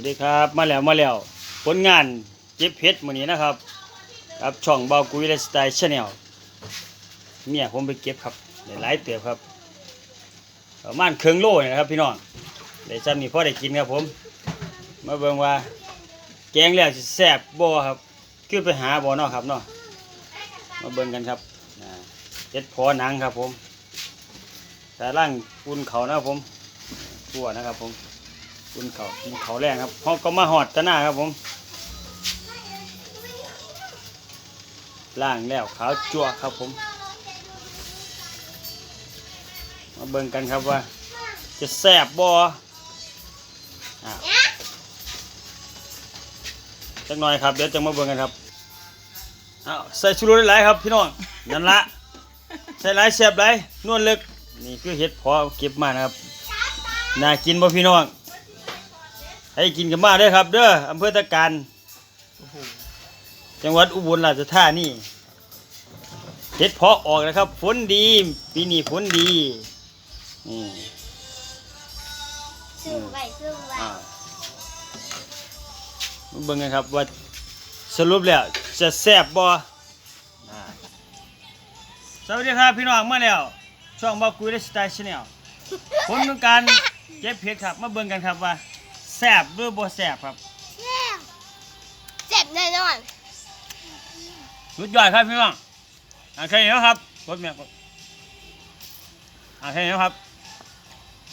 วัสดีครับมาแล้วมาแล้วผลงานเก็บเห็ดมื้อนี้นะครับครับช่องเบากุยไลสไตล์ชาแนลเมียผมไปเก็บครับหลายเติบครับประมาณครึ่งโลนี่นะครับพี่น้องได้ซ้ำนี่พอได้กินครับผมมาเบิ่งว่า แกงแล้วสิแซ่บบ่ครับคือไปหาบ่เนาะครับเนาะมาเบิ่งกันครับเห็ดพอหนังครับผมแต่ล่างปูนเขานะครับผมทั่วนะครับผม กินเขากินเขาแรงครับเขาก็มาหอดตะหน้าครับผมล่างแล้วขาวจั่วครับผม มาเบิ่งกันครับว่า จะแซ่บบอ้าวจักหน่อยครับเดี๋ยวจะมาเบิ่งกันครับอ้าวใส่ชูรสหลายครับพี่น้องนั่นละใส่หลายแซ่บหลายนวลเลึกนี่คือเห็ดพอเก็บมานะครับน่ากินบ่พี่น้อง ให้กินกันมาเด้อครับ เด้ออำเภอตะการจังหวัดอุบลราชธานีเห็ดเพาะออกนะครับฝนดีปีนี้ฝนดีนี่สู้ไว้สู้ไว้อ่ามาเบิ่งกันครับว่าสรุปแล้วจะแซ่บบ่อ่าสวัสดีครับพี่น้องมาแล้ว ช่องบอกคุยได้สไตล์ชาแนลผลของการเก็บเห็ดครับ มาเบิ่งกันครับว่า แซ่บหรือบ่แซ่บครับแซ่บเจ็บแน่นอนสุดยอดครับพี่น้องอ่าแค่นี้แล้วครับกดแม่กดอ่าแค่นี้แล้วครับ